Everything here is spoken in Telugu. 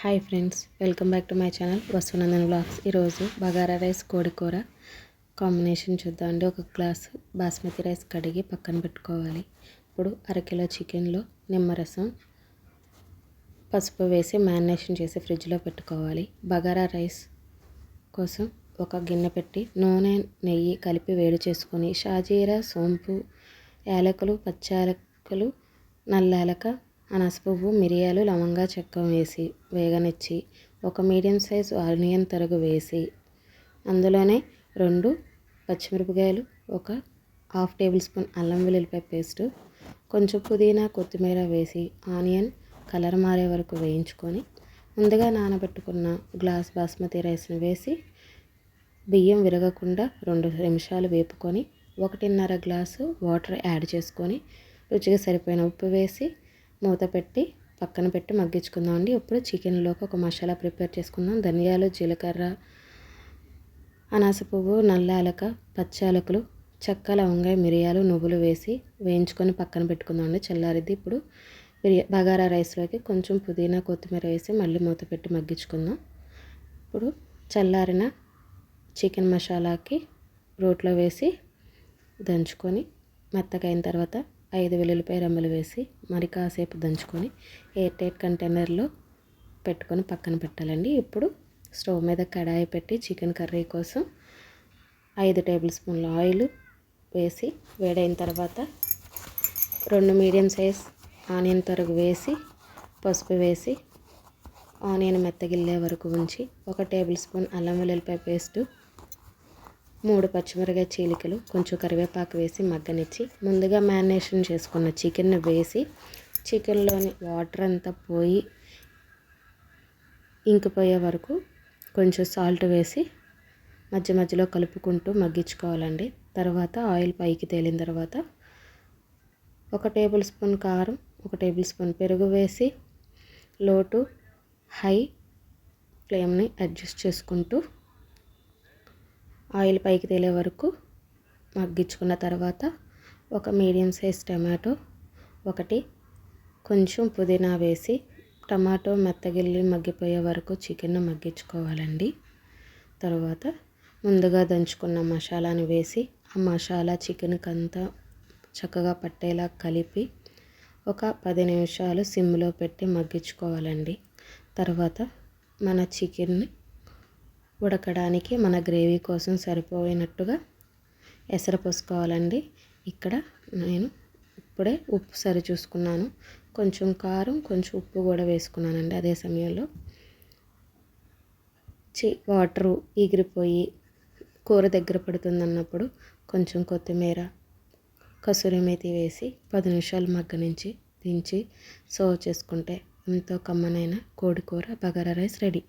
Hi friends welcome back to my channel Vasunandan vlogs. ఈరోజు బగారా రైస్ కోడి కూర కాంబినేషన్ చూద్దామండి ఒక గ్లాస్ బాస్మతి రైస్ కడిగి పక్కన పెట్టుకోవాలి. ఇప్పుడు అరకిలో చికెన్లో నిమ్మరసం పసుపు వేసి మ్యారినేషన్ చేసి ఫ్రిడ్జ్లో పెట్టుకోవాలి. బగారా రైస్ కోసం ఒక గిన్నె పెట్టి నూనె నెయ్యి కలిపి వేడి చేసుకొని షాజీరా సోంపు యాలకులు పచ్చి యాలకులు నల్ల యాలక అనసపువ్వు మిరియాలు లవంగా చెక్క వేసి వేగనిచ్చి ఒక మీడియం సైజ్ ఆనియన్ తరుగు వేసి అందులోనే రెండు పచ్చిమిరపకాయలు ఒక హాఫ్ టేబుల్ స్పూన్ అల్లం వెల్లుల్లిపాయ పేస్టు కొంచెం పుదీనా కొత్తిమీర వేసి ఆనియన్ కలర్ మారే వరకు వేయించుకొని ముందుగా నానబెట్టుకున్న గ్లాస్ బాస్మతి రైస్ని వేసి బియ్యం విరగకుండా రెండు నిమిషాలు వేపుకొని ఒకటిన్నర గ్లాసు వాటర్ యాడ్ చేసుకొని రుచిగా సరిపోయిన ఉప్పు వేసి మూత పెట్టి పక్కన పెట్టి మగ్గించుకుందాం అండి ఇప్పుడు చికెన్లోకి ఒక మసాలా ప్రిపేర్ చేసుకుందాం. ధనియాలు జీలకర్ర అనాస పువ్వు నల్ల యాలక అలకలు చెక్క లవంగాయ మిరియాలు నువ్వులు వేసి వేయించుకొని పక్కన పెట్టుకుందాం అండి చల్లారిద్ది ఇప్పుడు. బిర్యా బగారా రైస్లోకి కొంచెం పుదీనా కొత్తిమీర వేసి మళ్ళీ మూత పెట్టి మగ్గించుకుందాం. ఇప్పుడు చల్లారిన చికెన్ మసాలాకి రోట్లో వేసి దంచుకొని మెత్తగైన తర్వాత ఐదు వెల్లుల్లిపాయ రెమ్మలు వేసి మరి కాసేపు దంచుకొని ఎయిర్ టైట్ కంటైనర్లో పెట్టుకొని పక్కన పెట్టాలండి. ఇప్పుడు స్టవ్ మీద కడాయి పెట్టి చికెన్ కర్రీ కోసం ఐదు టేబుల్ స్పూన్ల ఆయిల్ వేసి వేడైన తర్వాత రెండు మీడియం సైజ్ ఆనియన్ తరుగు వేసి పసుపు వేసి ఆనియన్ మెత్తగిల్లే వరకు ఉంచి ఒక టేబుల్ స్పూన్ అల్లం వెల్లుల్లిపాయ పేస్టు మూడు పచ్చిమిరకాయ చీలికలు కొంచెం కరివేపాకు వేసి మగ్గనిచ్చి ముందుగా మ్యారినేషన్ చేసుకున్న చికెన్ వేసి చికెన్లోని వాటర్ అంతా పోయి ఇంకిపోయే వరకు కొంచెం సాల్ట్ వేసి మధ్య మధ్యలో కలుపుకుంటూ మగ్గించుకోవాలండి. తర్వాత ఆయిల్ పైకి తేలిన తర్వాత ఒక టేబుల్ స్పూన్ కారం ఒక టేబుల్ స్పూన్ పెరుగు వేసి లోటు హై ఫ్లేమ్ని అడ్జస్ట్ చేసుకుంటూ ఆయిల్ పైకి తేలే వరకు మగ్గించుకున్న తర్వాత ఒక మీడియం సైజ్ టమాటో ఒకటి కొంచెం పుదీనా వేసి టమాటో మెత్తగిల్లి మగ్గిపోయే వరకు చికెన్ మగ్గించుకోవాలండి. తర్వాత ముందుగా దంచుకున్న మసాలాను వేసి ఆ మసాలా చికెన్కి అంతా చక్కగా పట్టేలా కలిపి ఒక పది నిమిషాలు సిమ్లో పెట్టి మగ్గించుకోవాలండి. తర్వాత మన చికెన్ని ఉడకడానికి మన గ్రేవీ కోసం సరిపోయినట్టుగా ఎసరు పోసుకోవాలండి. ఇక్కడ నేను ఇప్పుడే ఉప్పు సరి చూసుకున్నాను కొంచెం కారం కొంచెం ఉప్పు కూడా వేసుకున్నానండి అదే సమయంలో. చి వాటరు ఎగిరిపోయి కూర దగ్గర పడుతుంది అన్నప్పుడు కొంచెం కొత్తిమీర కసూరి మేతి వేసి పది నిమిషాలు మగ్గనించి దించి సర్వ్ చేసుకుంటే ఎంతో కమ్మనైన కోడి కూర బగారా రైస్ రెడీ.